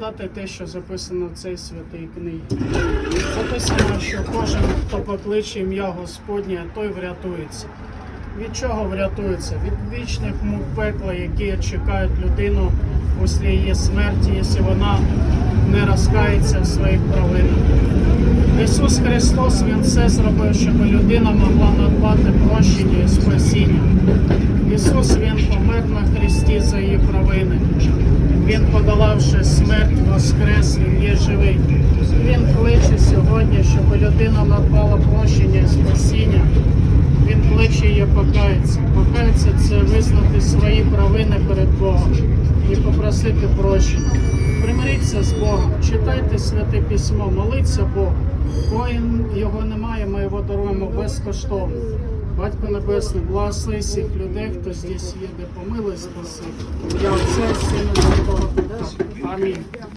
Дати те, що записано в цій святій книгі. Записано, що кожен, хто покличе ім'я Господнє, той врятується. Від чого врятується? Від вічних мук пекла, які чекають людину після її смерті, якщо вона не розкається в своїх провинах. Ісус Христос Він все зробив, щоб людина могла надбати прощення і спасіння. Ісус Він помер на Христі. Він, подолавши смерть, воскрес, він є живий. Він кличе сьогодні, щоб людина надбала прощення і спасіння. Він кличе її покаятися. Покаятися це визнати свої провини перед Богом і попросити прощення. Примиріться з Богом, читайте святе письмо, моліться Богу. Коїн його немає, ми його даруємо безкоштовно. Батько Небесний, благослови всіх людей, хто здесь є, де помилуй, спаси. Я і Сина, Святого Духа. Амінь.